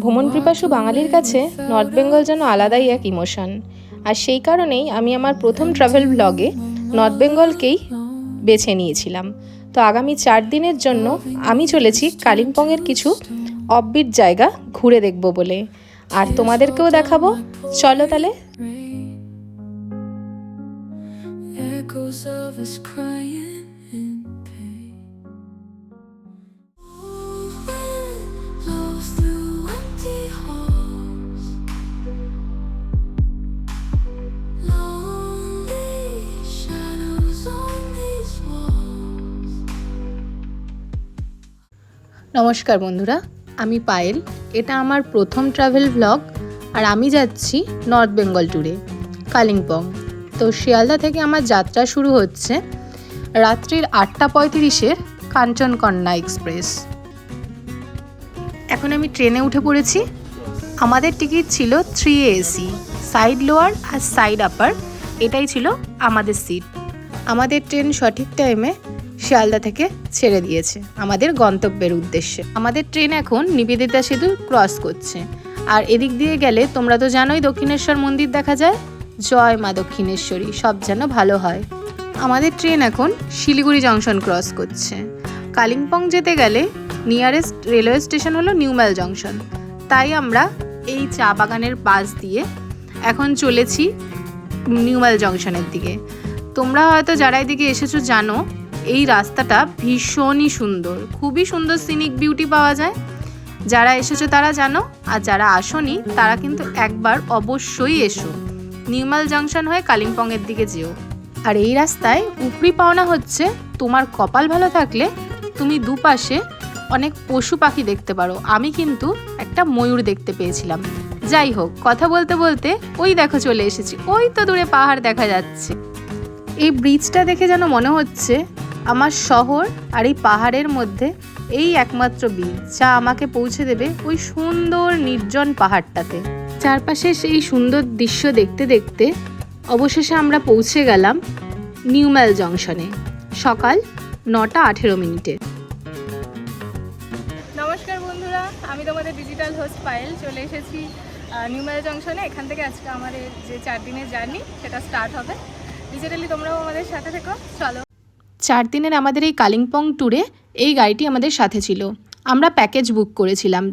ভ্রমণ পিপাসু বাঙালির কাছে নর্থ বেঙ্গল যেন আলাদাই এক ইমোশন। আর সেই কারণেই আমি আমার প্রথম ট্রাভেল ব্লগে নর্থ বেঙ্গলকেই বেছে নিয়েছিলাম। তো আগামী চার দিনের জন্য আমি চলেছি কালিম্পংয়ের কিছু অফবিট জায়গা ঘুরে দেখব বলে। আর তোমাদেরকেও দেখাবো। চলো তাহলে. Echoes of us crying নমস্কার বন্ধুরা, আমি পায়েল। এটা আমার প্রথম ট্রাভেল ব্লগ আর আমি যাচ্ছি নর্থ বেঙ্গল ট্যুরে কালিম্পং তো শিয়ালদা থেকে আমার যাত্রা শুরু হচ্ছে রাত্রির আটটা পঁয়ত্রিশের কাঞ্চনকন্যা এক্সপ্রেস এখন আমি ট্রেনে উঠে পড়েছি। আমাদের টিকিট ছিল থ্রি এসি সাইড লোয়ার আর সাইড আপার এটাই ছিল আমাদের সিট আমাদের ট্রেন সঠিক টাইমে শিয়ালদা থেকে ছেড়ে দিয়েছে আমাদের গন্তব্যের উদ্দেশ্যে। আমাদের ট্রেন এখন নিবেদিতা সেতু ক্রস করছে। আর এদিক দিয়ে গেলে তোমরা তো জানোই দক্ষিণেশ্বর মন্দির দেখা যায়। জয় মা দক্ষিণেশ্বরী, সব যেন ভালো হয়। আমাদের ট্রেন এখন শিলিগুড়ি জংশন ক্রস করছে। কালিম্পং যেতে গেলে নিয়ারেস্ট রেলওয়ে স্টেশন হলো নিউম্যাল জংশন। তাই আমরা এই চা বাগানের পাশ দিয়ে এখন চলেছি নিউম্যাল জংশনের দিকে। তোমরা হয়তো যারা এদিকে এসেছ জানো এই রাস্তাটা ভীষণই সুন্দর। খুবই সুন্দর সিনিক বিউটি পাওয়া যায়। যারা এসেছ তারা জানো, আর যারা আসোনি, তারা কিন্তু একবার অবশ্যই এসো। নিউমাল জাংশন হয়ে কালিম্পংয়ের দিকে যেও। আর এই রাস্তায় উপরি পাওনা হচ্ছে, তোমার কপাল ভালো থাকলে তুমি দুপাশে অনেক পশু পাখি দেখতে পারো। আমি কিন্তু একটা ময়ূর দেখতে পেয়েছিলাম। যাই হোক, কথা বলতে বলতে ওই দেখো চলে এসেছি। ওই তো দূরে পাহাড় দেখা যাচ্ছে। এই ব্রিজটা দেখে যেন মনে হচ্ছে আমার শহর আর এই পাহাড়ের মধ্যে এই একমাত্র ব্রিজ যা আমাকে পৌঁছে দেবে ওই সুন্দর নির্জন পাহাড়টাতে। চারপাশে সেই সুন্দর দৃশ্য দেখতে দেখতে অবশেষে আমরা পৌঁছে গেলাম নিউম্যাল জংশনে, সকাল নটা আঠেরো মিনিটে। নমস্কার বন্ধুরা, আমি তোমাদের ডিজিটাল হোস্ট পায়েল, চলে এসেছি নিউম্যাল জংশনে। এখান থেকে আজকে আমাদের যে চার দিনের জার্নি, সেটা স্টার্ট হবে। ডিজিটালি তোমরাও আমাদের সাথে থেকো, চলো। চার দিনের আমাদের এই কালিম্পং ট্যুরে এই গাড়িটি আমাদের সাথে ছিল। আমরা প্যাকেজ বুক করেছিলাম।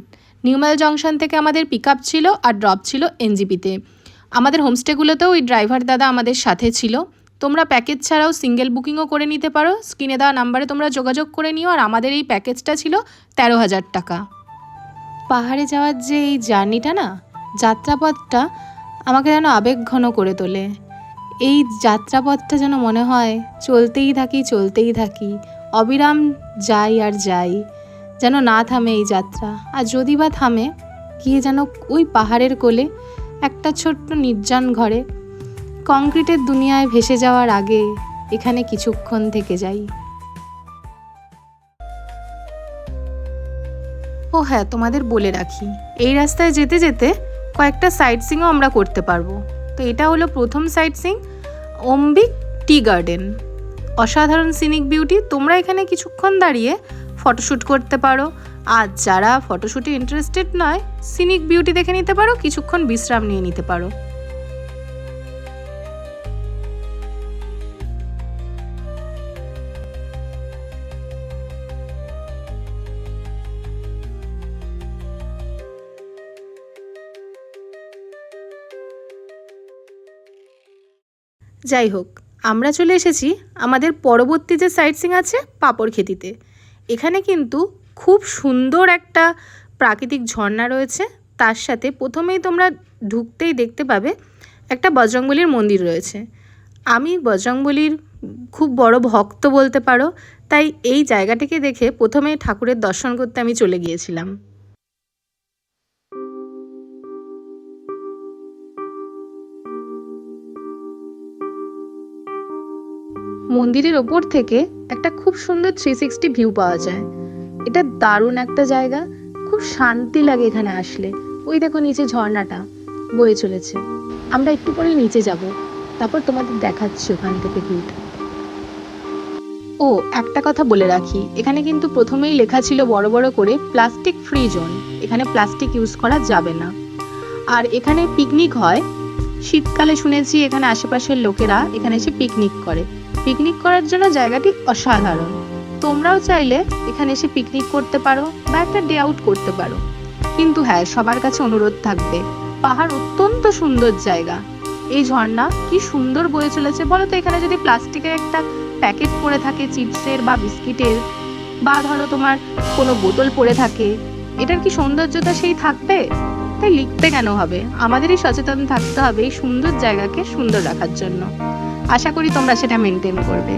নিউমাল জংশন থেকে আমাদের পিক আপ ছিল আর ড্রপ ছিল এনজিপিতে। আমাদের হোমস্টেগুলোতেও ওই ড্রাইভার দাদা আমাদের সাথে ছিল। তোমরা প্যাকেজ ছাড়াও সিঙ্গেল বুকিংও করে নিতে পারো। স্ক্রিনে দেওয়া নাম্বারে তোমরা যোগাযোগ করে নিও আর আমাদের এই প্যাকেজটা ছিল তেরো হাজার টাকা। পাহাড়ে যাওয়ার যে এই জার্নিটা না, যাত্রাপথটা আমাকে যেন আবেগঘন করে তোলে। এই যাত্রাপথটা যেন মনে হয় চলতেই থাকি চলতেই থাকি। অবিরাম যাই আর যাই। যেন না থামে এই যাত্রা। আর যদি বা থামে গিয়ে যেন ওই পাহাড়ের কোলে একটা ছোট্ট নির্জন ঘরে কংক্রিটের দুনিয়ায় ভেসে যাওয়ার আগে এখানে কিছুক্ষণ থেকে যাই। ও হ্যাঁ তোমাদের বলে রাখি। এই রাস্তায় যেতে যেতে কয়েকটা সাইট সিংও আমরা করতে পারব। তো এটা হলো প্রথম সাইট সিং অম্বিক টি গার্ডেন। অসাধারণ সিনিক বিউটি তোমরা এখানে কিছুক্ষণ দাঁড়িয়ে ফটোশ্যুট করতে পারো। আর যারা ফটোশ্যুটে ইন্টারেস্টেড নয় সিনিক বিউটি দেখে নিতে পারো, কিছুক্ষণ বিশ্রাম নিয়ে নিতে পারো। যাই হোক, আমরা চলে এসেছি আমাদের পরবর্তী যে সাইট সিং আছে পাপড় খেতিতে। এখানে কিন্তু খুব সুন্দর একটা প্রাকৃতিক ঝর্ণা রয়েছে। তার সাথে প্রথমেই তোমরা ঢুকতেই দেখতে পাবে একটা বজরংবলির মন্দির রয়েছে। আমি বজরংবলির খুব বড় ভক্ত বলতে পারো, তাই এই জায়গাটিকে দেখে প্রথমে ঠাকুরের দর্শন করতে আমি চলে গিয়েছিলাম। মন্দিরের ওপর থেকে একটা খুব সুন্দর থ্রি সিক্সটি ভিউ পাওয়া যায়। এটা দারুণ একটা জায়গা, খুব শান্তি লাগে এখানে আসলে। ওই দেখো নিচে ঝর্ণাটা, বয়ে চলেছে। আমরা একটু পরে নিচে যাব, তারপর তোমাদের দেখাচ্ছি ওখান থেকে ভিউটা ও, একটা কথা বলে রাখি, এখানে কিন্তু প্রথমেই লেখা ছিল বড় বড় করে প্লাস্টিক ফ্রি জোন এখানে প্লাস্টিক ইউজ করা যাবে না। আর এখানে পিকনিক হয়, শীতকালে শুনেছি এখানে আশেপাশের লোকেরা এখানে এসে পিকনিক করে। পিকনিক করার জন্য জায়গাটি অসাধারণ। তোমরাও চাইলে এখানে এসে পিকনিক করতে পারো বা একটা ডে আউট করতে পারো। কিন্তু হ্যাঁ সবার কাছে অনুরোধ থাকবে, পাহাড় অত্যন্ত সুন্দর জায়গা। এই ঝর্ণা কি সুন্দর বয়ে চলেছে বলো তো? এখানে যদি প্লাস্টিকের একটা প্যাকেট পড়ে থাকে, চিপসের বা বিস্কিটের, বা ধরো তোমার কোনো বোতল পড়ে থাকে, এটার কি সৌন্দর্যতা সেই থাকবে? তাই লিখতে কেন হবে? আমাদেরই সচেতন থাকতে হবে এই সুন্দর জায়গাকে সুন্দর রাখার জন্য। আশা করি তোমরা সেটা মেনটেন করবে।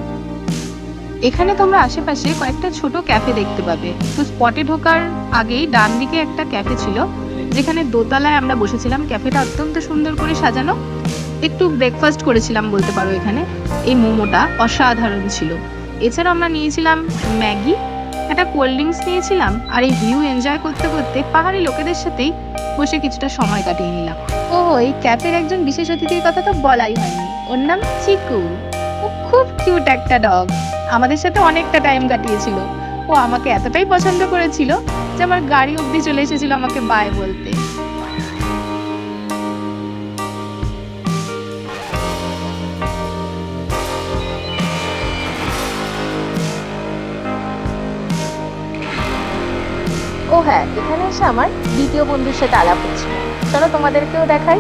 এখানে তোমরা আশেপাশে কয়েকটা ছোট ক্যাফে দেখতে পাবে। তো স্পটে ঢোকার আগেই ডান দিকে একটা ক্যাফে ছিল, যেখানে দোতলায় আমরা বসেছিলাম। ক্যাফেটা অত্যন্ত সুন্দর করে সাজানো। একটু ব্রেকফাস্ট করেছিলাম বলতে পারো এখানে। এই মোমোটা অসাধারণ ছিল। এছাড়া আমরা নিয়েছিলাম ম্যাগি, একটা কোল্ড ড্রিঙ্কস নিয়েছিলাম। আর এই ভিউ এনজয় করতে করতে পাহাড়ি লোকেদের সাথেই বসে কিছুটা সময় কাটিয়ে নিলাম। ও এই ক্যাফের একজন বিশেষ অতিথির কথা তো বলাই হয়নি। ওর নাম চিকু। ও খুব কিউট একটা ডগ। আমাদের সাথে অনেকটা টাইম কাটিয়েছিল। ও আমাকে এতটাই পছন্দ করেছিল যে আমার গাড়ি অবধি চলে এসেছিল আমাকে বাই বলতে। ও হ্যাঁ এখানে এসে আমার দ্বিতীয় বন্ধুর সাথে আলাপ হচ্ছে। চলো তোমাদেরকেও দেখাই।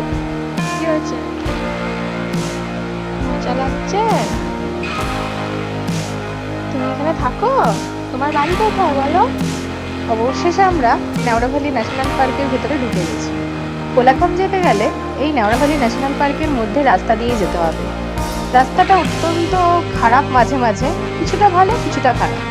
কি হয়েছে? লাগছে তুমি এখানে থাকো। তোমার বাড়ি কোথায় বলো? অবশেষে আমরা নেওড়াভালি ন্যাশনাল পার্কের ভেতরে ঢুকে গেছি। কোলাখাম যেতে গেলে এই নেওড়াভালি ন্যাশনাল পার্কের মধ্যে রাস্তা দিয়ে যেতে হবে। রাস্তাটা অত্যন্ত খারাপ মাঝে মাঝে, কিছুটা ভালো, কিছুটা খারাপ।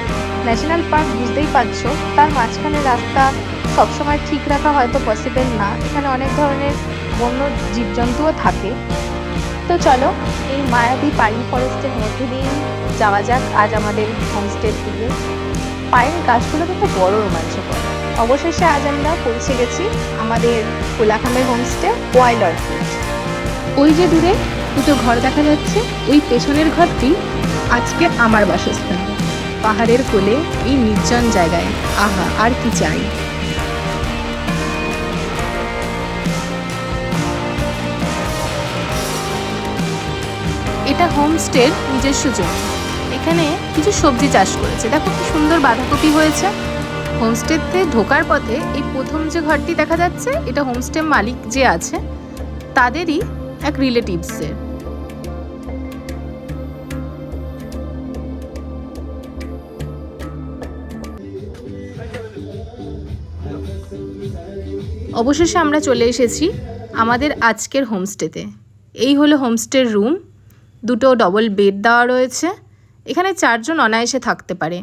ন্যাশনাল পার্ক বুঝতেই পারছ, তার মাঝখানে রাস্তা সবসময় ঠিক রাখা হয়তো পসিবল না। এখানে অনেক ধরনের বন্য জীবজন্তুও থাকে। তো চলো, এই মায়াবী পাইন ফরেস্টের মধ্যে দিয়ে যাওয়া যাক। আজ আমাদের হোমস্টের দিকে পাইন গাছগুলো কিন্তু বড় রোমাঞ্চকর। অবশেষে আজ আমরা পৌঁছে গেছি আমাদের কোলাখামের হোমস্টে ওয়াইল্ড অর্কিড ওই যে দূরে দুটো ঘর দেখা যাচ্ছে। ওই পেছনের ঘরটি আজকে আমার বাসস্থান। পাহাড়ের কোলে এই নির্জন জায়গায়। আহা, আর কি চাই। এটা হোমস্টের নিজস্ব জমি এখানে কিছু সবজি চাষ করেছে। দেখো কি সুন্দর বাঁধাকপি হয়েছে। হোমস্টেতে ঢোকার পথে এই প্রথম যে ঘরটি দেখা যাচ্ছে, এটা হোমস্টে মালিক যে আছে, তাদেরই এক রিলেটিভসের অবশেষে আমরা চলে এসেছি আমাদের আজকের হোমস্টেতে এই হলো হোমস্টের রুম দুটো ডবল বেড দেওয়া রয়েছে। এখানে চারজন অনায়াসে থাকতে পারে।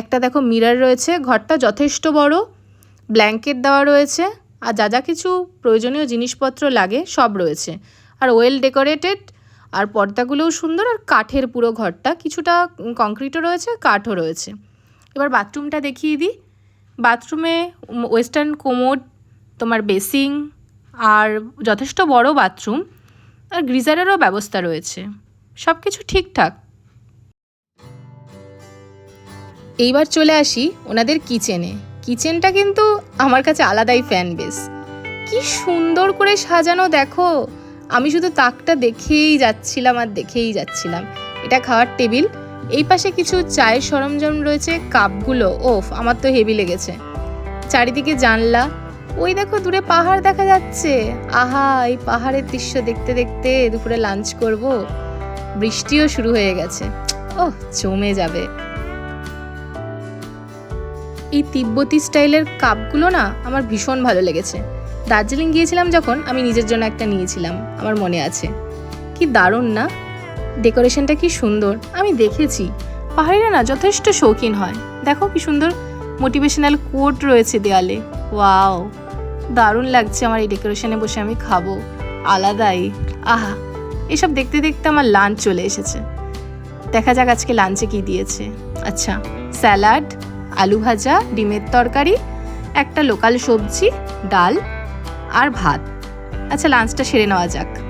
একটা দেখো মিরর রয়েছে, ঘরটা যথেষ্ট বড় ব্ল্যাঙ্কেট দেওয়া রয়েছে, আর যা যা কিছু প্রয়োজনীয় জিনিসপত্র লাগে সব রয়েছে। আর ওয়েল ডেকোরেটেড আর পর্দাগুলোও সুন্দর, আর কাঠের পুরো ঘরটা, কিছুটা কংক্রিটও রয়েছে, কাঠও রয়েছে। এবার বাথরুমটা দেখিয়ে দিই। বাথরুমে ওয়েস্টার্ন কোমোড তোমার বেসিং আর যথেষ্ট বড় বাথরুম আর গ্রিজারেরও ব্যবস্থা রয়েছে। সব কিছু ঠিকঠাক। এইবার চলে আসি ওনাদের কিচেনে। কিচেনটা কিন্তু আমার কাছে আলাদাই ফ্যান বেস কি সুন্দর করে সাজানো, দেখো। আমি শুধু তাকটা দেখেই যাচ্ছিলাম আর দেখেই যাচ্ছিলাম। এটা খাওয়ার টেবিল। এই পাশে কিছু চায়ের সরঞ্জাম রয়েছে, কাপগুলো। ওফ, আমার তো হেভি লেগেছে। চারিদিকে জানলা ওই দেখো দূরে পাহাড় দেখা যাচ্ছে। আহা, এই পাহাড়ের দৃশ্য দেখতে দেখতে দুপুরে লাঞ্চ করব। বৃষ্টিও শুরু হয়ে গেছে। ওহ, জমে যাবে। এই তিব্বতী স্টাইলের কাপগুলো না আমার ভীষণ ভালো লেগেছে। দার্জিলিং গিয়েছিলাম যখন আমি নিজের জন্য একটা নিয়েছিলাম, আমার মনে আছে। কি দারুণ না? ডেকোরেশনটা কি সুন্দর, আমি দেখেছি। পাহাড়িরা না যথেষ্ট শৌখিন হয়। দেখো কি সুন্দর মোটিভেশনাল কোট রয়েছে দেয়ালে। ওয়াও! দারুণ লাগছে আমার এই ডেকোরেশনে বসে আমি খাব। আলাদাই। আহা, এসব দেখতে দেখতে আমার লাঞ্চ চলে এসেছে। দেখা যাক আজকে লাঞ্চে কি দিয়েছে। আচ্ছা স্যালাড আলু ভাজা, ডিমের তরকারি, একটা লোকাল সবজি, ডাল আর ভাত। আচ্ছা লাঞ্চটা সেরে নেওয়া যাক।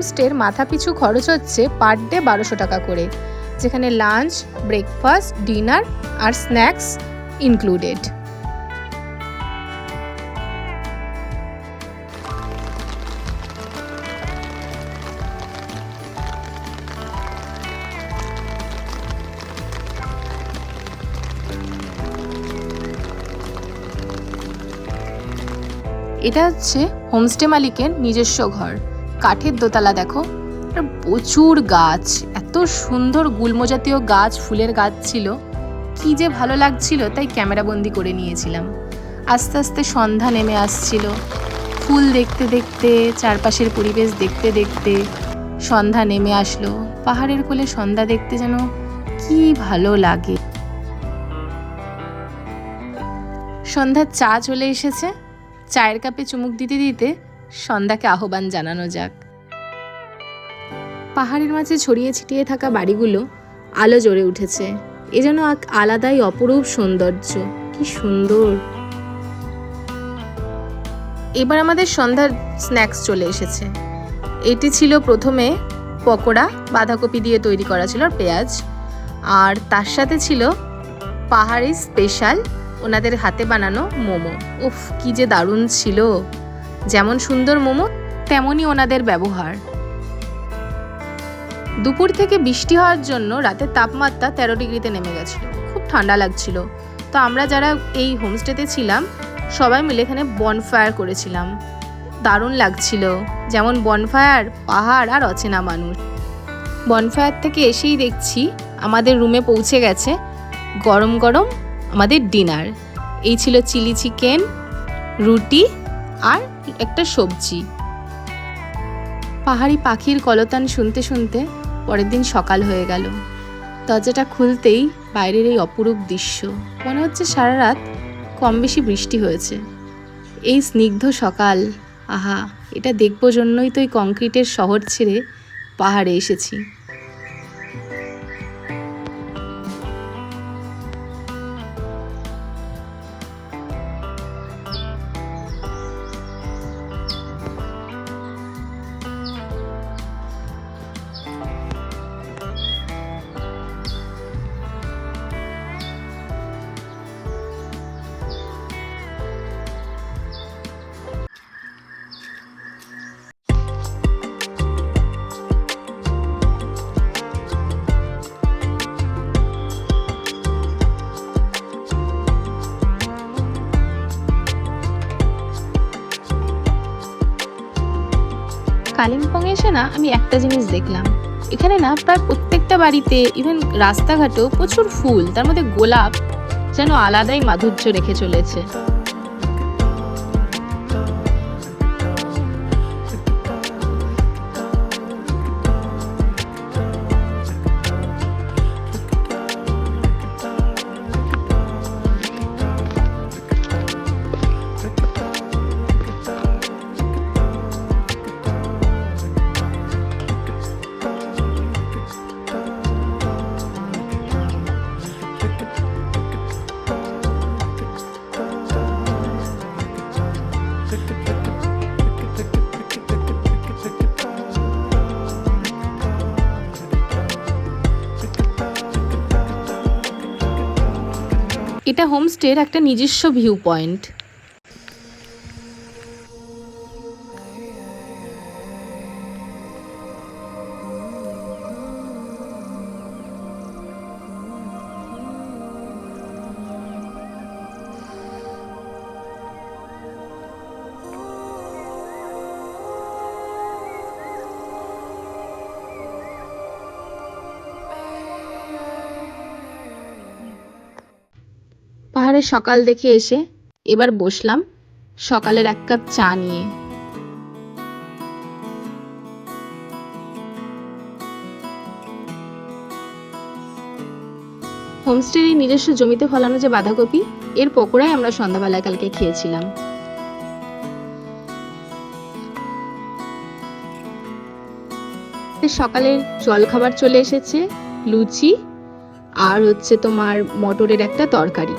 হোমস্টের মাথাপিছু খরচ হচ্ছে পার ডে বারোশো টাকা করে, যেখানে লাঞ্চ, ব্রেকফাস্ট, ডিনার আর স্ন্যাক্স ইনক্লুডেড। এটা হচ্ছে হোমস্টে মালিকের নিজস্ব ঘর। কাঠের দোতলা দেখো। প্রচুর গাছ। এত সুন্দর গুল্ম জাতীয় গাছ, ফুলের গাছ ছিল। কি যে ভালো লাগছিল, তাই ক্যামেরা বন্দি করে নিয়েছিলাম। আস্তে আস্তে সন্ধ্যা নেমে আসছিল। ফুল দেখতে দেখতে, চারপাশের পরিবেশ দেখতে দেখতে সন্ধ্যা নেমে আসলো। পাহাড়ের কোলে সন্ধ্যা দেখতে যেন কি ভালো লাগে। সন্ধ্যার চা চলে এসেছে। চায়ের কাপে চুমুক দিতে দিতে সন্ধ্যাকে আহ্বান জানানো যাক। পাহাড়ের মাঝে ছড়িয়ে ছিটিয়ে থাকা বাড়িগুলো আলো জ্বরে উঠেছে। এ যেন এক আলাদাই অপরূপ সৌন্দর্য। কি সুন্দর। এবার আমাদের সন্ধ্যার স্ন্যাক্স চলে এসেছে। এটি ছিল প্রথমে পকোড়া, বাঁধাকপি দিয়ে তৈরি করা ছিল আর পেঁয়াজ। আর তার সাথে ছিল পাহাড়ি স্পেশাল, ওনাদের হাতে বানানো মোমো। উফ, কি যে দারুণ ছিল। যেমন সুন্দর মোমো, তেমনই ওনাদের ব্যবহার। দুপুর থেকে বৃষ্টি হওয়ার জন্য রাতের তাপমাত্রা তেরো ডিগ্রিতে নেমে গেছিল। খুব ঠান্ডা লাগছিল। তো আমরা যারা এই হোমস্টেতে ছিলাম, সবাই মিলে এখানে বনফায়ার করেছিলাম। দারুণ লাগছিল। যেমন বনফায়ার পাহাড় আর অচেনা মানুষ। বনফায়ার থেকে এসেই দেখছি আমাদের রুমে পৌঁছে গেছে গরম গরম আমাদের ডিনার এই ছিল চিলি চিকেন রুটি আর একটা সবজি। পাহাড়ি পাখির কলতান শুনতে শুনতে পরের দিন সকাল হয়ে গেল। দরজাটা খুলতেই বাইরের এই অপরূপ দৃশ্য, মনে হচ্ছে সারা রাত কম বেশি বৃষ্টি হয়েছে। এই স্নিগ্ধ সকাল, আহা, এটা দেখব জন্যই তো এই কংক্রিটের শহর ছেড়ে পাহাড়ে এসেছি। কালিম্পংয়ে এসে না আমি একটা জিনিস দেখলাম। এখানে না প্রায় প্রত্যেকটা বাড়িতে ইভেন রাস্তাঘাটেও প্রচুর ফুল, তার মধ্যে গোলাপ যেন আলাদাই মাধুর্য রেখে চলেছে। এটা হোমস্টের একটা নিজস্ব ভিউ পয়েন্ট পাহাড়ে সকাল দেখে এসে এবার বসলাম সকালের এক কাপ চা নিয়ে। হোমস্টের এই নিজস্ব জমিতে ফলানো যে বাঁধাকপি, এর পকোড়াই আমরা সন্ধ্যাবেলায় কালকে খেয়েছিলাম। সকালের জলখাবার চলে এসেছে, লুচি আর হচ্ছে তোমার মটরের একটা তরকারি।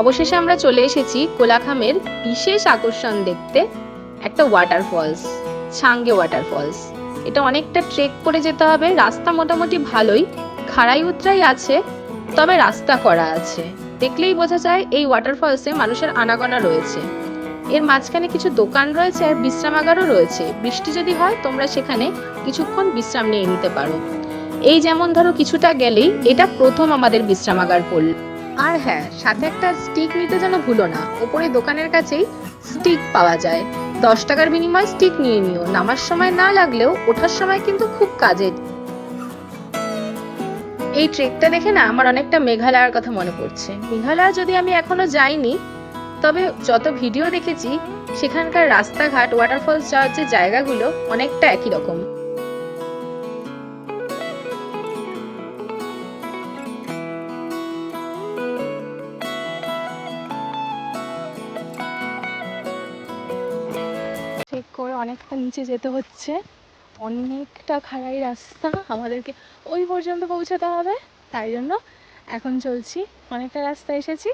অবশেষে আমরা চলে এসেছি কোলাখামের বিশেষ আকর্ষণ দেখতে, একটা ওয়াটারফলস ছাঙ্গে ওয়াটারফলস এটা অনেকটা ট্রেক করে যেতে হবে, রাস্তা মোটামুটি ভালোই খাড়াই উতরাই আছে, তবে রাস্তা করা আছে। দেখলেই বোঝা যায় এই ওয়াটারফলসে মানুষের আনাগোনা রয়েছে। এর মাঝখানে কিছু দোকান রয়েছে আর বিশ্রামাগারও রয়েছে। বৃষ্টি যদি হয়, তোমরা সেখানে কিছুক্ষণ বিশ্রাম নিয়ে নিতে পারো। এই যেমন ধরো কিছুটা গেলেই, এটা প্রথম আমাদের বিশ্রামাগার পড়ল আর হ্যাঁ সাথে একটা স্টিক নিতে যেন ভুলো না। ওপরে দোকানের কাছেই স্টিক পাওয়া যায়। দশ টাকার বিনিময়ে স্টিক নিয়ে নিও। নামার সময় না লাগলেও ওঠার সময় কিন্তু খুব কাজের এই ট্রেকটা দেখে না আমার অনেকটা মেঘালয়ের কথা মনে পড়ছে। মেঘালয় যদি আমি এখনও যাইনি, তবে যত ভিডিও দেখেছি, সেখানকার রাস্তাঘাট ওয়াটারফলস যাওয়ার যে জায়গাগুলো অনেকটা একই রকম। নিচে যেতে হচ্ছে। অনেকটা খাড়াই রাস্তা আমাদেরকে ওই পর্যন্ত পৌঁছাতে হবে। তাই জন্য এখন চলছি। অনেকটা রাস্তা এসেছি।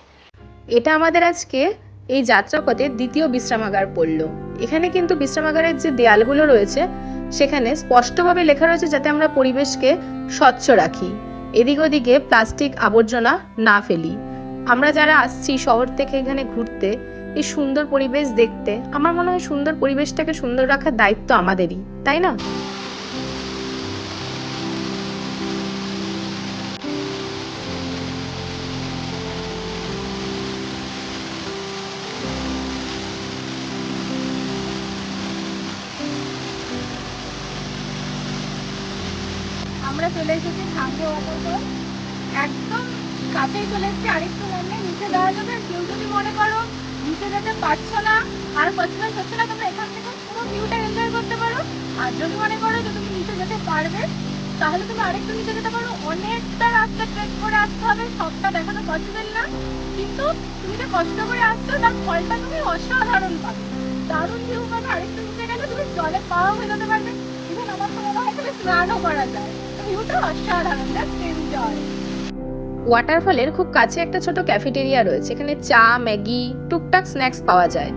এটা আমাদের আজকে এই যাত্রাপথে দ্বিতীয় বিশ্রামাগার পড়ল। এখানে কিন্তু বিশ্রামাগারের যে দেয়ালগুলো রয়েছে, সেখানে স্পষ্টভাবে লেখা রয়েছে যাতে আমরা পরিবেশকে স্বচ্ছ রাখি। এদিক ওদিকে প্লাস্টিক আবর্জনা না ফেলি। আমরা যারা আসছি শহর থেকে এখানে ঘুরতে এই সুন্দর পরিবেশ দেখতে। আমার মনে হয় সুন্দর পরিবেশটাকে সুন্দর রাখার দায়িত্ব আমাদেরই, তাই না? আমরা চলে এসেছি ওয়াটারফল একদম কাছেই চলে এসেছি, আরেকটু নিচে দেওয়া যাবে। কেউ যদি মনে করো নিচে যেতে পারছ না, আর পছন্দ হচ্ছে না, তোমরা এখান থেকে পুরো ভিউটা এনজয় করতে পারো। আর যদি মনে করো যে তুমি নিচে যেতে পারবে, তাহলে তুমি আরেকটু নিচে যেতে পারো। অনেকটা রাস্তা ট্রেক করে আসতে হবে, সবটা দেখানো পসিবল না। কিন্তু তুমি যে কষ্ট করে আসছো, তার ফলটা তুমি অসাধারণ পাবে। দারুণ ভিউ পাবে, আরেকটু নিচে গেলে তুমি জলে পাওয়া হয়ে যেতে পারবে। ইভেন আমার তো মনে হয় এখানে স্নানও করা যায়। ভিউটা অসাধারণ জাস্ট এনজয় ওয়াটারফলের খুব কাছে একটা ছোট ক্যাফেটেরিয়া রয়েছে। এখানে চা, ম্যাগি, টুকটাক স্ন্যাক্স পাওয়া যায়।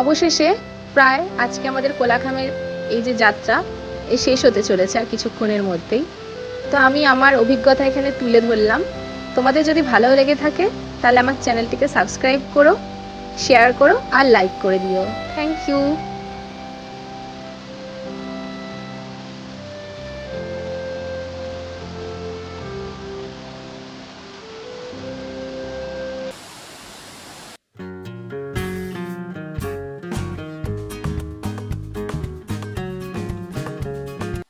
অবশেষে প্রায় আজকে আমাদের কোলাখামের এই যে যাত্রা শেষ হতে চলেছে আর কিছুক্ষণের মধ্যেই। তো আমি আমার অভিজ্ঞতা এখানে তুলে ধরলাম। তোমাদের যদি ভালো লেগে থাকে, তাহলে আমার চ্যানেলটিকে সাবস্ক্রাইব করো, শেয়ার করো, আর লাইক করে দিও। Thank you